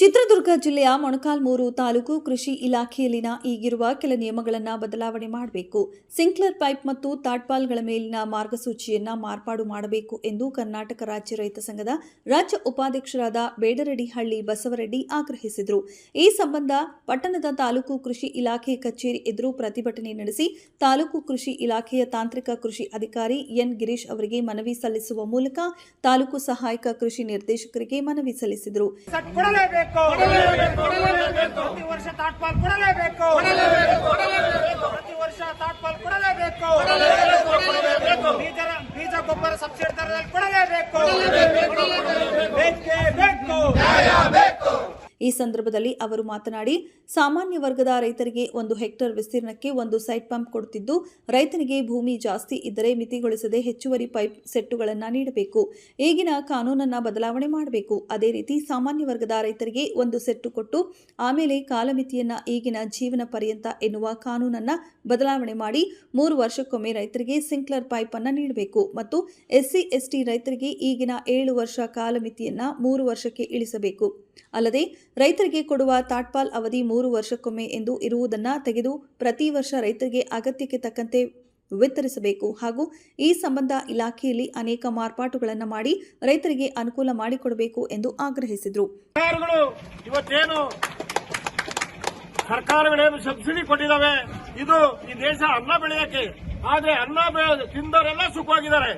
ಚಿತ್ರದುರ್ಗ ಜಿಲ್ಲೆಯ ಮೊಣಕಾಲ್ಮೂರು ತಾಲೂಕು ಕೃಷಿ ಇಲಾಖೆಯಲ್ಲಿನ ಈಗಿರುವ ಕೆಲ ನಿಯಮಗಳನ್ನು ಬದಲಾವಣೆ ಮಾಡಬೇಕು. ಸಿಂಕ್ಲರ್ ಪೈಪ್ ಮತ್ತು ತಾಟ್ಪಾಲ್ಗಳ ಮೇಲಿನ ಮಾರ್ಗಸೂಚಿಯನ್ನು ಮಾರ್ಪಾಡು ಮಾಡಬೇಕು ಎಂದು ಕರ್ನಾಟಕ ರಾಜ್ಯ ರೈತ ಸಂಘದ ರಾಜ್ಯ ಉಪಾಧ್ಯಕ್ಷರಾದ ಬೇಡರಡಿಹಳ್ಳಿ ಬಸವರೆಡ್ಡಿ ಆಗ್ರಹಿಸಿದರು. ಈ ಸಂಬಂಧ ಪಟ್ಟಣದ ತಾಲೂಕು ಕೃಷಿ ಇಲಾಖೆ ಕಚೇರಿ ಎದುರು ಪ್ರತಿಭಟನೆ ನಡೆಸಿ ತಾಲೂಕು ಕೃಷಿ ಇಲಾಖೆಯ ತಾಂತ್ರಿಕ ಕೃಷಿ ಅಧಿಕಾರಿ ಎನ್ ಗಿರೀಶ್ ಅವರಿಗೆ ಮನವಿ ಸಲ್ಲಿಸುವ ಮೂಲಕ ತಾಲೂಕು ಸಹಾಯಕ ಕೃಷಿ ನಿರ್ದೇಶಕರಿಗೆ ಮನವಿ ಸಲ್ಲಿಸಿದರು. ಕೊಡಲೇಬೇಕು. ಪ್ರತಿ ವರ್ಷ ತಾಟ್ಪಾಲ್ ಕೊಡಲೇಬೇಕು. ಪ್ರತಿ ವರ್ಷ ತಾಟ್ಪಾಲ್ ಕೊಡಲೇಬೇಕು. ಬೀಜ ಬೀಜ ಗೊಬ್ಬರ ಸಬ್ಸಿಡಿ ದರದಲ್ಲಿ ಕೊಡಲೇಬೇಕು. ಬೇಕೇ ಬೇಕು ಈ ಸಂದರ್ಭದಲ್ಲಿ ಅವರು ಮಾತನಾಡಿ, ಸಾಮಾನ್ಯ ವರ್ಗದ ರೈತರಿಗೆ ಒಂದು ಹೆಕ್ಟೇರ್ ವಿಸ್ತೀರ್ಣಕ್ಕೆ ಒಂದು ಸೈಟ್ ಪಂಪ್ ಕೊಡುತ್ತಿದ್ದು, ರೈತನಿಗೆ ಭೂಮಿ ಜಾಸ್ತಿ ಇದ್ದರೆ ಮಿತಿಗೊಳಿಸದೆ ಹೆಚ್ಚುವರಿ ಪೈಪ್ ಸೆಟ್ಟುಗಳನ್ನು ನೀಡಬೇಕು. ಈಗಿನ ಕಾನೂನನ್ನ ಬದಲಾವಣೆ ಮಾಡಬೇಕು. ಅದೇ ರೀತಿ ಸಾಮಾನ್ಯ ವರ್ಗದ ರೈತರಿಗೆ ಒಂದು ಸೆಟ್ಟು ಕೊಟ್ಟು, ಆಮೇಲೆ ಕಾಲಮಿತಿಯನ್ನ ಈಗಿನ ಜೀವನ ಪರ್ಯಂತ ಎನ್ನುವ ಕಾನೂನನ್ನ ಬದಲಾವಣೆ ಮಾಡಿ, ಮೂರು ವರ್ಷಕ್ಕೊಮ್ಮೆ ರೈತರಿಗೆ ಸಿಂಕ್ಲರ್ ಪೈಪ್ ಅನ್ನ ನೀಡಬೇಕು ಮತ್ತು ಎಸ್ಸಿ, ಎಸ್ಟಿ ರೈತರಿಗೆ ಈಗಿನ ಏಳು ವರ್ಷ ಕಾಲಮಿತಿಯನ್ನ ಮೂರು ವರ್ಷಕ್ಕೆ ಇಳಿಸಬೇಕು. ಅಲ್ಲದೆ ರೈತರಿಗೆ ಕೊಡುವ ತಾಟ್ಪಾಲ್ ಅವಧಿ ಮೂರು ವರ್ಷಕ್ಕೊಮ್ಮೆ ಎಂದು ಇರುವುದನ್ನು ತೆಗೆದು ಪ್ರತಿ ವರ್ಷ ರೈತರಿಗೆ ಅಗತ್ಯಕ್ಕೆ ತಕ್ಕಂತೆ ವಿತರಿಸಬೇಕು. ಹಾಗೂ ಈ ಸಂಬಂಧ ಇಲಾಖೆಯಲ್ಲಿ ಅನೇಕ ಮಾರ್ಪಾಟುಗಳನ್ನು ಮಾಡಿ ರೈತರಿಗೆ ಅನುಕೂಲ ಮಾಡಿಕೊಡಬೇಕು ಎಂದು ಆಗ್ರಹಿಸಿದರು. ಸರ್ಕಾರಗಳೇನು ಸಬ್ಸಿಡಿ ಕೊಟ್ಟಿದ್ದಾವೆ ಇದು ಈ ದೇಶ ಅನ್ನ ಬೆಳೆಯಕ್ಕೆ. ಆದ್ರೆ ಅನ್ನ ತಿಂದವರೆಲ್ಲ ಸುಖವಾಗಿದ್ದಾರೆ.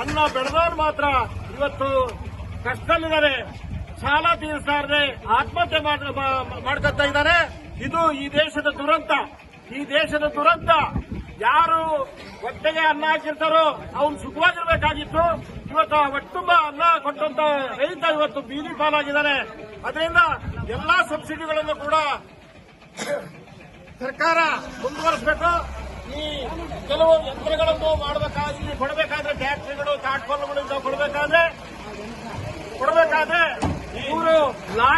ಅನ್ನ ಬೆಳೆದವರು ಮಾತ್ರ ಇವತ್ತು ಕಷ್ಟದಲ್ಲಿದ್ದಾರೆ. ಸಾಲ ತೀರಿಸ್ತಾ ಇರದೆ ಆತ್ಮಹತ್ಯೆ ಮಾಡ್ಕೊತಾ ಇದ್ದಾರೆ ಇದು ಈ ದೇಶದ ದುರಂತ. ಈ ದೇಶದ ದುರಂತ. ಯಾರು ಹೊಟ್ಟೆಗೆ ಅನ್ನ ಹಾಕಿರ್ತಾರೋ ಅವ್ನು ಸುಖವಾಗಿರ್ಬೇಕಾಗಿತ್ತು. ಇವತ್ತು ಆ ಹೊಟ್ಟುಂಬ ಅನ್ನ ಕೊಟ್ಟಂತ ರೈತ ಇವತ್ತು ಬೀದಿ ಪಾಲಾಗಿದ್ದಾರೆ ಅದರಿಂದ ಎಲ್ಲಾ ಸಬ್ಸಿಡಿಗಳನ್ನು ಕೂಡ ಸರ್ಕಾರ ಮುಂದುವರಿಸಬೇಕು. ಈ ಕೆಲವು ಯಂತ್ರಗಳನ್ನು ಮಾಡಬೇಕಾದ್ರೆ ಕೊಡಬೇಕಾದ್ರೆ ಟ್ಯಾಕ್ಟ್ರಿಗಳು ಪ್ಲಾಟ್ಫಾರ್ಮ್ಗಳಿಂದ ಕೊಡಬೇಕಾದ್ರೆ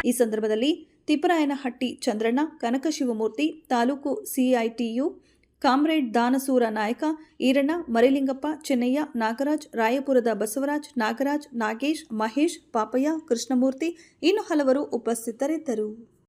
ಈ ಸಂದರ್ಭದಲ್ಲಿ ತಿಪ್ಪರಾಯನಹಟ್ಟಿ ಚಂದ್ರಣ್ಣ ಕನಕ ಶಿವಮೂರ್ತಿ ತಾಲೂಕು ಸಿಐಟಿಯು, ಕಾಮ್ರೇಡ್ ದಾನಸೂರ ನಾಯಕ ಈರಣ್ಣ, ಮರಿಲಿಂಗಪ್ಪ, ಚೆನ್ನಯ್ಯ, ನಾಗರಾಜ್, ರಾಯಪುರದ ಬಸವರಾಜ್, ನಾಗರಾಜ್, ನಾಗೇಶ್, ಮಹೇಶ್, ಪಾಪಯ್ಯ, ಕೃಷ್ಣಮೂರ್ತಿ, ಇನ್ನು ಹಲವರು ಉಪಸ್ಥಿತರಿದ್ದರು.